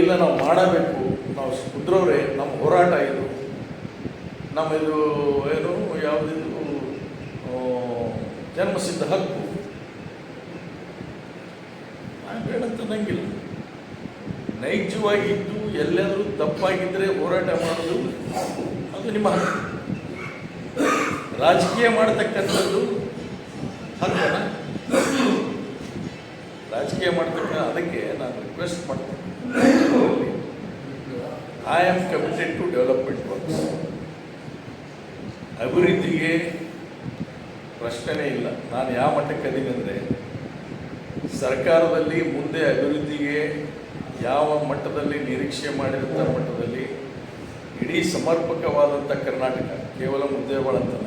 ಇಲ್ಲ, ನಾವು ಮಾಡಬೇಕು. ನಾವು ಕುದ್ರವ್ರೆ ನಮ್ಮ ಹೋರಾಟ ಇದು. ನಮ್ಮ ಇದು ಏನು, ಯಾವುದಿದು ಜನ್ಮಸಿದ್ಧ ಹಕ್ಕು. ನಾನು ಬೇಡಂತ ನಂಗಿಲ್ಲ ನೈಜವಾಗಿದ್ದು ಎಲ್ಲಾದರೂ ತಪ್ಪಾಗಿದ್ದರೆ ಹೋರಾಟ ಮಾಡೋದು ಅದು ನಿಮ್ಮ ಹಕ್ಕು. ರಾಜಕೀಯ ಮಾಡತಕ್ಕಂಥದ್ದು ಹಕ್ಕನ ರಾಜಕೀಯ ಮಾಡ್ತಕ್ಕ ಅದಕ್ಕೆ ನಾನು ರಿಕ್ವೆಸ್ಟ್ ಮಾಡ್ತೀನಿ. I am committed to development works ಅಭಿವೃದ್ಧಿಗೆ ಪ್ರಶ್ನೆನೇ ಇಲ್ಲ. ನಾನು ಯಾವ ಮಟ್ಟಕ್ಕೆ ಅದೀನಿ ಅಂದರೆ, ಸರ್ಕಾರದಲ್ಲಿ ಮುಂದೆ ಅಭಿವೃದ್ಧಿಗೆ ಯಾವ ಮಟ್ಟದಲ್ಲಿ ನಿರೀಕ್ಷೆ ಮಾಡಿದಂಥ ಮಟ್ಟದಲ್ಲಿ ಇಡೀ ಸಮರ್ಪಕವಾದಂಥ ಕರ್ನಾಟಕ, ಕೇವಲ ಮುದ್ದೇಗಳಂತಲ್ಲ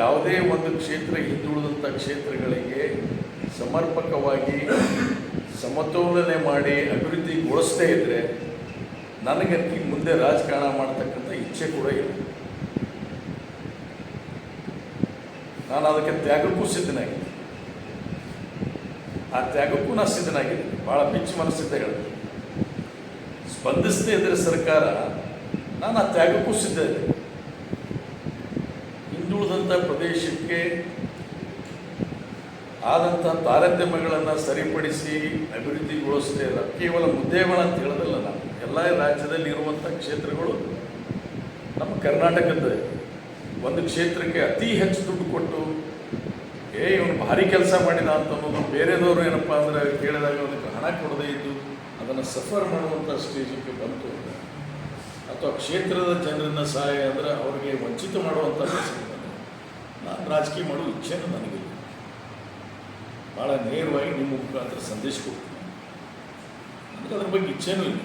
ಯಾವುದೇ ಒಂದು ಕ್ಷೇತ್ರ ಹಿಂದುಳಿದಂಥ ಕ್ಷೇತ್ರಗಳಿಗೆ ಸಮರ್ಪಕವಾಗಿ ಸಮತೋಲನೆ ಮಾಡಿ ಅಭಿವೃದ್ಧಿಗೊಳಿಸದೇ ಇದ್ದರೆ ನನಗಂತೂ ಮುಂದೆ ರಾಜಕಾರಣ ಮಾಡ್ತಕ್ಕಂಥ ಇಚ್ಛೆ ಕೂಡ ಇಲ್ಲ. ನಾನು ಅದಕ್ಕೆ ತ್ಯಾಗಕ್ಕೂ ಸಿದ್ಧನಾಗಿದ್ದೆ. ಆ ತ್ಯಾಗಕ್ಕೂ ನಾನು ಸಿದ್ಧನಾಗಿದ್ದೆ. ಭಾಳ ಬಿಚ್ಚು ಮನಸ್ಸಿದ್ದ ಸ್ಪಂದಿಸದೇ ಇದ್ದರೆ ಸರ್ಕಾರ ನಾನು ಆ ತ್ಯಾಗಕ್ಕೂ ಸಿದ್ಧ ಇದ್ದೆ. ಹಿಂದುಳಿದಂಥ ಪ್ರದೇಶಕ್ಕೆ ಆದಂಥ ತಾರತಮ್ಯಗಳನ್ನು ಸರಿಪಡಿಸಿ ಅಭಿವೃದ್ಧಿಗೊಳಿಸದೇ ಇಲ್ಲ. ಕೇವಲ ಮುದ್ದೇಗಳ ಅಂತ ಹೇಳೋದಲ್ಲ ನಾನು. ಎಲ್ಲ ರಾಜ್ಯದಲ್ಲಿ ಇರುವಂಥ ಕ್ಷೇತ್ರಗಳು ನಮ್ಮ ಕರ್ನಾಟಕದ ಒಂದು ಕ್ಷೇತ್ರಕ್ಕೆ ಅತಿ ಹೆಚ್ಚು ದುಡ್ಡು ಕೊಟ್ಟು, ಏ, ಇವನು ಭಾರಿ ಕೆಲಸ ಮಾಡಿದ ಅಂತ ಅನ್ನೋದು ಬೇರೆದವರು ಏನಪ್ಪ ಅಂದರೆ ಕೇಳಿದಾಗ ಅದಕ್ಕೆ ಹಣ ಕೊಡದೇ ಇದ್ದು ಅದನ್ನು ಸಫರ್ ಮಾಡುವಂಥ ಸ್ಟೇಜಿಗೆ ಬಂತು ಅಥವಾ ಕ್ಷೇತ್ರದ ಜನರನ್ನ ಸಹಾಯ ಅಂದರೆ ಅವರಿಗೆ ವಂಚಿತ ಮಾಡುವಂಥ ನಾನು ರಾಜಕೀಯ ಮಾಡುವ ಇಚ್ಛೆನೂ ನನಗಿಲ್ಲ. ಭಾಳ ನೇರವಾಗಿ ನಿಮ್ಮ ಮುಖಾಂತರ ಸಂದೇಶ ಕೊಡ್ತೀನಿ. ನನಗೆ ಅದ್ರ ಬಗ್ಗೆ ಇಚ್ಛೆನೂ ಇಲ್ಲ.